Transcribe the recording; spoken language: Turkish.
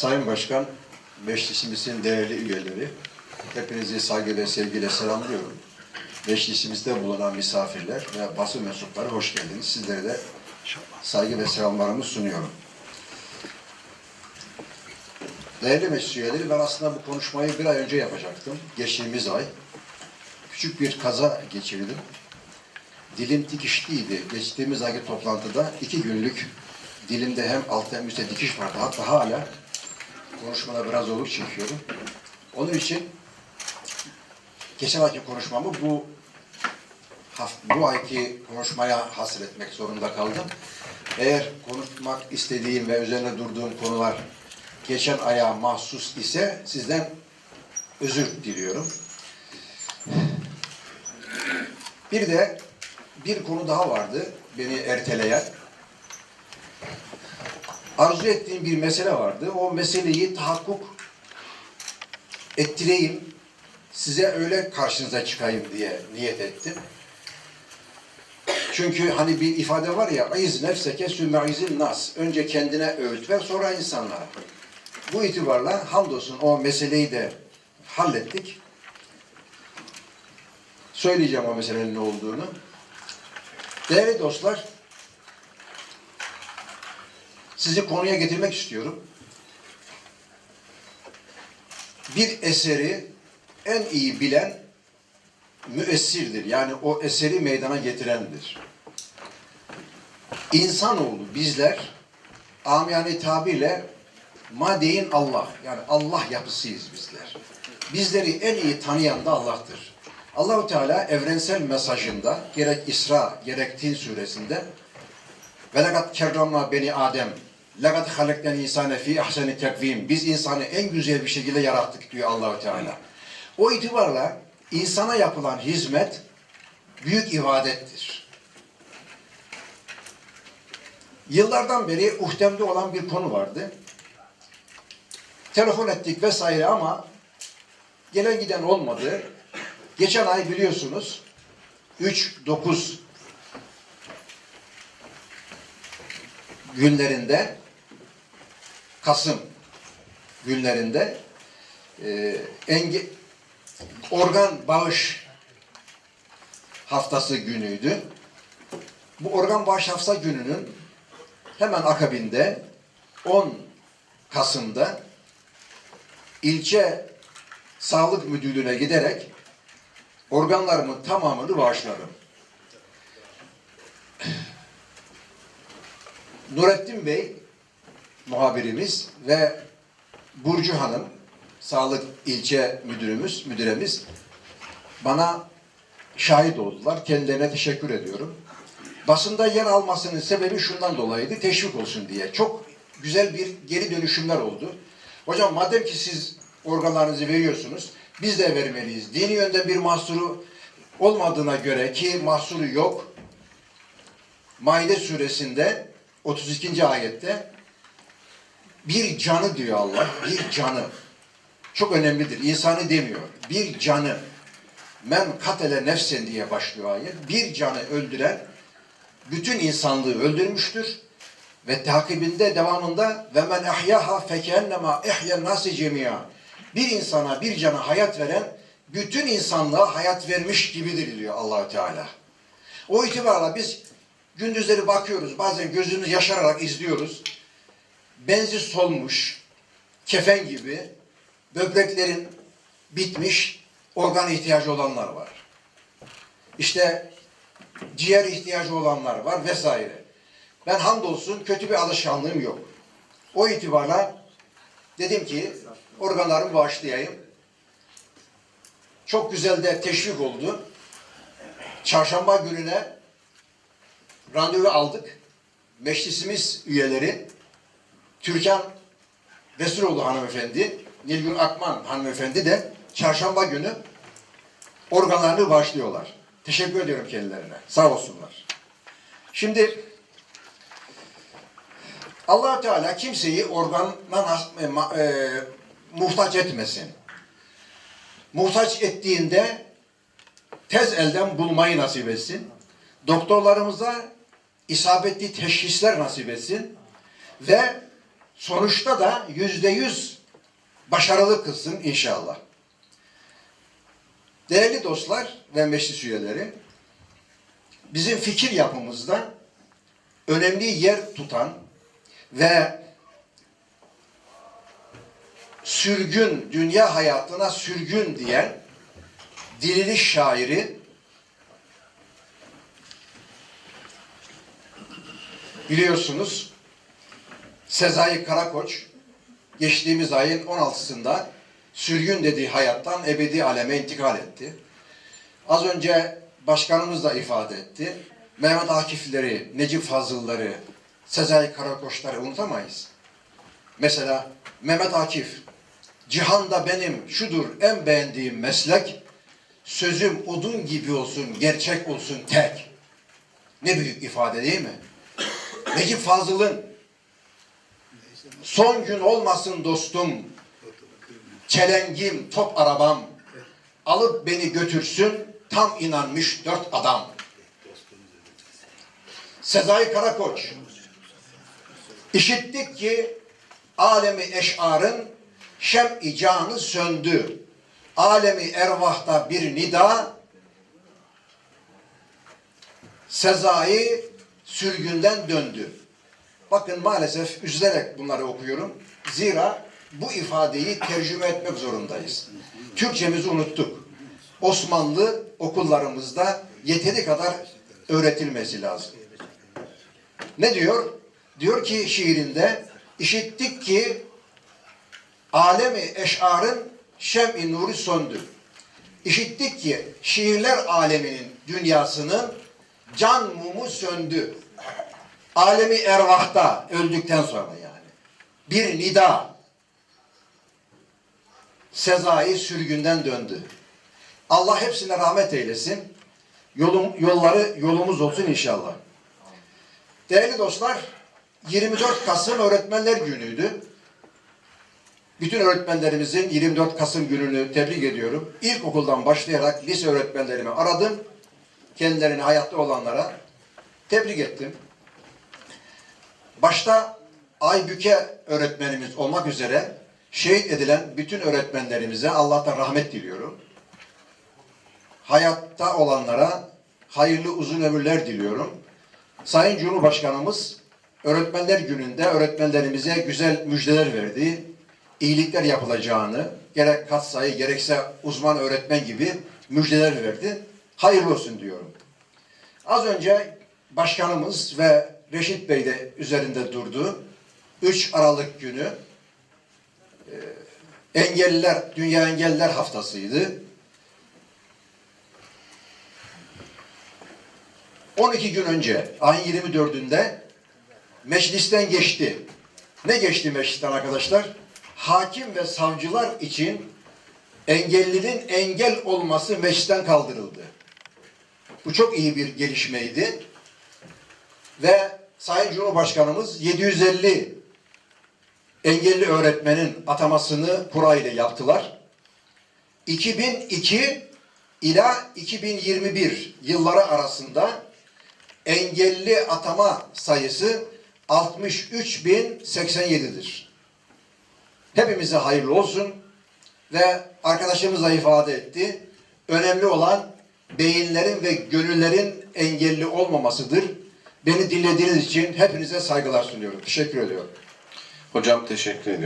Sayın Başkan, meclisimizin değerli üyeleri, hepinizi saygıyla, sevgiyle selamlıyorum. Meclisimizde bulunan misafirler ve basın mensupları hoş geldiniz. Sizlere de saygı ve selamlarımı sunuyorum. Değerli meclis üyeleri, ben aslında bu konuşmayı bir ay önce yapacaktım. Geçtiğimiz ay. Küçük bir kaza geçirdim. Dilim dikişliydi. Geçtiğimiz ayki toplantıda iki günlük dilimde hem altta hem üstte dikiş vardı. Hatta hala konuşmada biraz zorluk çekiyorum. Onun için geçen ayki konuşmamı bu bu ayki konuşmaya hasretmek zorunda kaldım. Eğer konuşmak istediğim ve üzerine durduğum konular geçen aya mahsus ise sizden özür diliyorum. Bir de bir konu daha vardı beni erteleyen. Arzu ettiğim bir mesele vardı. O meseleyi tahakkuk ettireyim, size öyle karşınıza çıkayım diye niyet ettim. Çünkü hani bir ifade var ya, iz nefseke sümme nas. Önce kendine öğüt ver, sonra insanlara. Bu itibarla hamdolsun o meseleyi de hallettik. Söyleyeceğim o meselenin ne olduğunu. Değerli dostlar, sizi konuya getirmek istiyorum. Bir eseri en iyi bilen müessirdir. Yani o eseri meydana getirendir. İnsanoğlu bizler amiyane tabirle madeyin Allah yani Allah yapısıyız bizler. Bizleri en iyi tanıyan da Allah'tır. Allahu Teala evrensel mesajında gerek İsra gerek Tin suresinde ve lekad kerramna beni Adem lekad halekten insane fi ahseni tekvim biz insanı en güzel bir şekilde yarattık diyor Allahu Teala. O itibarla insana yapılan hizmet büyük ibadettir. Yıllardan beri uhdemde olan bir konu vardı. Telefon ettik vesaire ama gelen giden olmadı. Geçen ay biliyorsunuz 3-9 günlerinde Kasım günlerinde e, enge, organ bağış haftası günüydü. Bu organ bağış hafta gününün hemen akabinde 10 Kasım'da ilçe sağlık müdürlüğüne giderek organlarımın tamamını bağışladım. Nurettin Bey muhabirimiz ve Burcu Hanım sağlık ilçe müdürümüz, müdüremiz bana şahit oldular. Kendilerine teşekkür ediyorum. Basında yer almasının sebebi şundan dolayıydı. Teşvik olsun diye. Çok güzel bir geri dönüşümler oldu. Hocam madem ki siz organlarınızı veriyorsunuz, biz de vermeliyiz. Dini yönden bir mahsuru olmadığına göre ki mahsuru yok. Maide suresinde 32. ayette bir canı diyor Allah, bir canı. Çok önemlidir. İnsanı demiyor. Bir canı. Men katele nefsen diye başlıyor ayet. Bir canı öldüren bütün insanlığı öldürmüştür. Ve takibinde devamında ve men ahyaha fekennema ihyen nasi cemia. Bir insana bir cana hayat veren bütün insanlığa hayat vermiş gibidir diyor Allahü Teala. O itibarla biz gündüzleri bakıyoruz. Bazen gözümüz yaşararak izliyoruz. Benzi solmuş, kefen gibi böbreklerin bitmiş organ ihtiyacı olanlar var. İşte ciğer ihtiyacı olanlar var vesaire. Ben hamdolsun kötü bir alışkanlığım yok. O itibarla dedim ki organlarımı bağışlayayım. Çok güzel de teşvik oldu. Çarşamba gününe randevu aldık. Meclisimiz üyeleri Türkan Resuloğlu hanımefendi, Nilgün Akman hanımefendi de çarşamba günü organlarını bağışlıyorlar. Teşekkür ediyorum kendilerine. Sağ olsunlar. Şimdi allah Teala kimseyi organa nas- e, e, muhtaç etmesin. Muhtaç ettiğinde tez elden bulmayı nasip etsin. Doktorlarımıza isabetli teşhisler nasip etsin. Ve sonuçta da yüzde yüz başarılı kılsın inşallah. Değerli dostlar ve meclis üyeleri, bizim fikir yapımızda önemli yer tutan ve sürgün, dünya hayatına sürgün diyen diriliş şairi biliyorsunuz Sezai Karakoç geçtiğimiz ayın 16'sında sürgün dediği hayattan ebedi aleme intikal etti. Az önce başkanımız da ifade etti. Mehmet Akif'leri, Necip Fazıl'ları, Sezai Karakoçları unutamayız. Mesela Mehmet Akif, cihanda benim şudur en beğendiğim meslek, sözüm odun gibi olsun, gerçek olsun tek. Ne büyük ifade değil mi? Necip Fazıl'ın son gün olmasın dostum, çelengim, top arabam, alıp beni götürsün, tam inanmış dört adam. Sezai Karakoç, işittik ki alemi eşarın şem-i canı söndü. Alemi ervahta bir nida, Sezai sürgünden döndü. Bakın maalesef üzülerek bunları okuyorum. Zira bu ifadeyi tercüme etmek zorundayız. Türkçemizi unuttuk. Osmanlı okullarımızda yeteri kadar öğretilmesi lazım. Ne diyor? Diyor ki şiirinde işittik ki alemi eşarın şem-i nuru söndü. İşittik ki şiirler aleminin dünyasının can mumu söndü. Alemi ervahta öldükten sonra yani. Bir nida. Sezai sürgünden döndü. Allah hepsine rahmet eylesin. Yolum, yolları yolumuz olsun inşallah. Değerli dostlar, 24 Kasım Öğretmenler Günü'ydü. Bütün öğretmenlerimizin 24 Kasım gününü tebrik ediyorum. İlkokuldan başlayarak lise öğretmenlerimi aradım. Kendilerini hayatta olanlara tebrik ettim. Başta Aybüke öğretmenimiz olmak üzere şehit edilen bütün öğretmenlerimize Allah'tan rahmet diliyorum. Hayatta olanlara hayırlı uzun ömürler diliyorum. Sayın Cumhurbaşkanımız Öğretmenler Günü'nde öğretmenlerimize güzel müjdeler verdi. İyilikler yapılacağını, gerek katsayı gerekse uzman öğretmen gibi müjdeler verdi. Hayırlı olsun diyorum. Az önce başkanımız ve Reşit Bey de üzerinde durdu. 3 Aralık günü e, engelliler, Dünya Engelliler Haftası'ydı. 12 gün önce ayın 24'ünde meclisten geçti. Ne geçti meclisten arkadaşlar? Hakim ve savcılar için engellinin engel olması meclisten kaldırıldı. Bu çok iyi bir gelişmeydi. Ve Sayın Cumhurbaşkanımız 750 engelli öğretmenin atamasını kura ile yaptılar. 2002 ila 2021 yılları arasında engelli atama sayısı 63.087'dir. Hepimize hayırlı olsun ve arkadaşımız da ifade etti. Önemli olan beyinlerin ve gönüllerin engelli olmamasıdır. Beni dinlediğiniz için hepinize saygılar sunuyorum. Teşekkür ediyorum. Hocam teşekkür ediyorum.